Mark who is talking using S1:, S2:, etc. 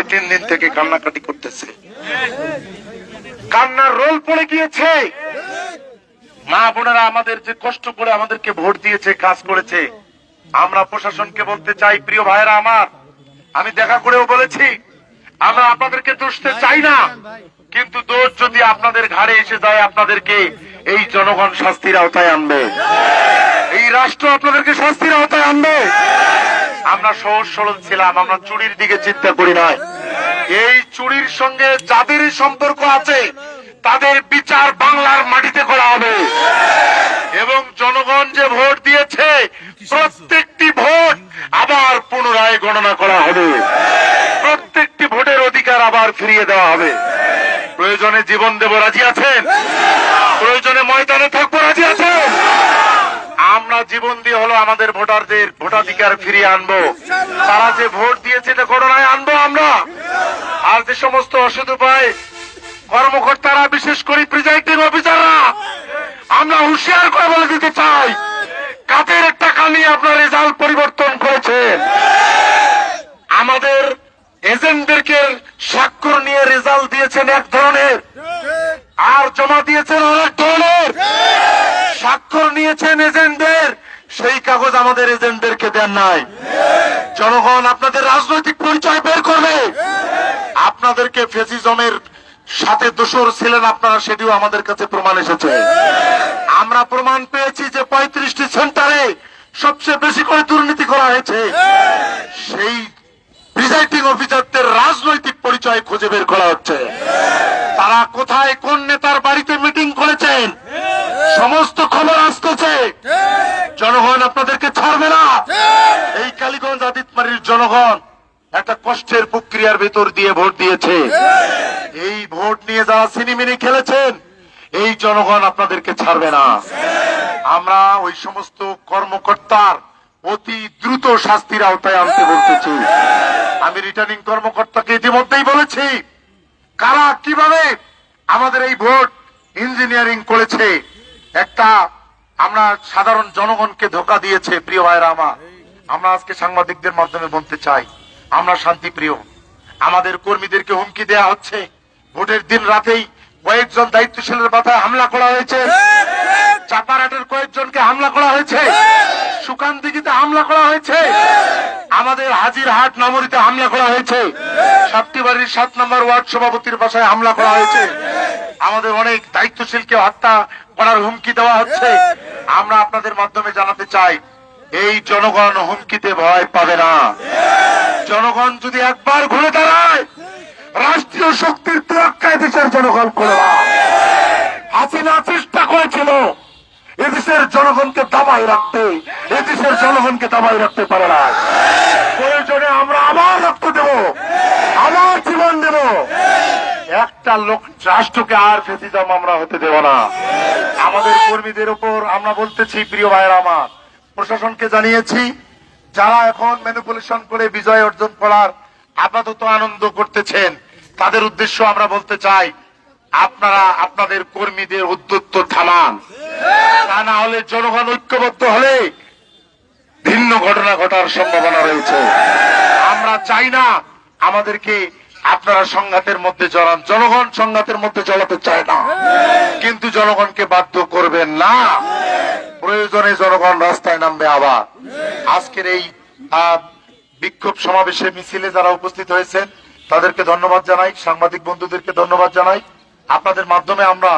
S1: আজকে তিন দিন থেকে কান্নাকাটি করতেছে। কান্নার রোল পড়ে গিয়েছে। মা বোনেরা আমাদের যে কষ্ট করে আমাদেরকে ভোট দিয়েছে, কাজ করেছে, আমরা প্রশাসনকে বলতে চাই, প্রিয় ভাইরা আমার, আমি দেখা করেও বলেছি, আমরা আপনাদেরকে দোষতে চাই না, কিন্তু দোষ যদি আপনাদের ঘাড়ে এসে যায়, আপনাদেরকে এই জনগণ শাস্তির আওতায় আনবে। এই রাষ্ট্র আপনাদেরকে শাস্তির আওতায় আনবে। আমরা সহজ সরল ছিলাম, আমরা চুরির দিকে চিন্তা করি নাই। এই চুরির সঙ্গে যাদেরই সম্পর্ক আছে, তাদের বিচার বাংলার মাটিতে করা হবে। এবং জনগণ যে ভোট দিয়েছে, প্রত্যেকটি ভোট আবার পুনরায় গণনা করা হবে। প্রত্যেকটি ভোটের অধিকার আবার ফিরিয়ে দেওয়া হবে। প্রয়োজনে জীবন দেব, রাজি আছেন? প্রয়োজনে ময়দানে থাকব, রাজি আছেন? আমরা জীবন দিয়ে হলো আমাদের ভোটারদের ভোটাধিকার ফিরিয়ে আনব। তারা যে ভোট দিয়েছে এটা গণনায় আনব আমরা। আর যে সমস্ত অসুধ উপায় কর্মকর্তারা, বিশেষ করে প্রিজাইডিং অফিসাররা, আমরা হুঁশিয়ার করে বলে দিতে চাই, কাদের টাকা নিয়ে আপনার রেজাল্ট পরিবর্তন করেছেন আমাদের এজেন্টদেরকে স্বাক্ষর নিয়ে রেজাল্ট দিয়েছেন এক ধরনের, আর জমা দিয়েছেন অনেক ধরনের। স্বাক্ষর নিয়েছেন এজেন্টদের। সেই কাগজ আমাদের এজেন্টদেরকে দেন নাই। জনগণ আপনাদের রাজনৈতিক পরিচয় বের করবে। আপনাদেরকে ফেসিজমের সাথে দোষর ছিলেন আপনারা, সেটিও আমাদের কাছে প্রমাণ এসেছে। আমরা প্রমাণ পেয়েছি যে পঁয়ত্রিশটি সেন্টারে সবচেয়ে বেশি করে দুর্নীতি করা হয়েছে। সেই প্রিজাইডিং অফিসারদের রাজনৈতিক পরিচয় খুঁজে বের করা হচ্ছে। তারা কোথায় কোন নেতার বাড়িতে মিটিং করেছেন সমস্ত খবর আসতেছে জনগণ আপনাদেরকে ছাড়বে না এই কালীগঞ্জ জনগণ একটা কষ্টের প্রক্রিয়ার ভেতর দিয়ে ভোট দিয়েছে। এই ভোট নিয়ে যারা সিনেমিনি খেলেছেন এই জনগণ আপনাদেরকে ছাড়বে না। আমরা ওই সমস্ত কর্মকর্তার অতি দ্রুত শাস্তির আওতায় আনতে বলতেছি। আমি রিটার্নিং কর্মকর্তাকে ইতিমধ্যেই বলেছি কারা কীভাবে আমাদের এই ভোট ইঞ্জিনিয়ারিং করেছে একটা আমরা সাধারণ জনগণকে ধোকা দিয়েছে প্রিয় ভাইরা আমার। আমরা আজকে সাংবাদিকদের মাধ্যমে বলতে চাই, আমরা শান্তিপ্রিয়। আমাদের কর্মীদেরকে হুমকি দেয়া হচ্ছে। ভোটের দিন রাতেই কয়েকজন দায়িত্বশীলের মাথায় হামলা করা হয়েছে। চাপারাটের কয়েকজনকে হামলা করা হয়েছে। সুকান দিঘিতে হামলা করা হয়েছে। আমাদের হাজির হাট নগরীতে হামলা করা হয়েছে। সাতটি বাড়ির সাত নম্বর ওয়ার্ড সভাপতির বাসায় হামলা করা হয়েছে। আমাদের অনেক দায়িত্বশীলকে হত্যা করার হুমকি দেওয়া হচ্ছে। আমরা আপনাদের মাধ্যমে জানাতে চাই এই জনগণ হুমকিতে ভয় পাবে না। জনগণ যদি একবার ঘুরে দাঁড়ায়, রাষ্ট্রীয় শক্তির তোয়াক্কায় দেশের জনগণ করে না। হাসিনা চেষ্টা করেছিল এদেশের জনগণকে দাবাই রাখতে, এদেশের জনগণকে দাবাই রাখতে পারে না। প্রয়োজনে আমরা আবার রক্ত দেব, আবার জীবন দেব। একটা লোক রাষ্ট্রকে আর ফেসিজম আমরা হতে দেব না। আমাদের কর্মীদের উপর আমরা বলতেছি, প্রিয় ভাইয়ের আমার প্রশাসনকে জানিয়েছি, যারা এখন ম্যানিপুলেশন করে বিজয় অর্জন করার আপাতত আনন্দ করতেছেন, তাদের উদ্দেশ্য আমরা বলতে চাই, আপনারা আপনাদের কর্মীদের উদ্যুত্ত থামান। তা না হলে জনগণ ঐক্যবদ্ধ হলে ভিন্ন ঘটনা ঘটার সম্ভাবনা রয়েছে। আমরা চাই না আমাদেরকে আপনারা সংঘাতের মধ্যে জড়ান, জনগণ সংঘাতের মধ্যে জড়াতে চায় না। কিন্তু জনগণকে বাধ্য করবেন না। প্রয়োজনে জনগণ রাস্তায় নামবে আবার। আজকের এই বিক্ষোভ সমাবেশে মিছিলে যারা উপস্থিত হয়েছেন, তাদেরকে ধন্যবাদ জানাই, সাংবাদিক বন্ধুদেরকে ধন্যবাদ জানাই। আপনাদের মাধ্যমে আমরা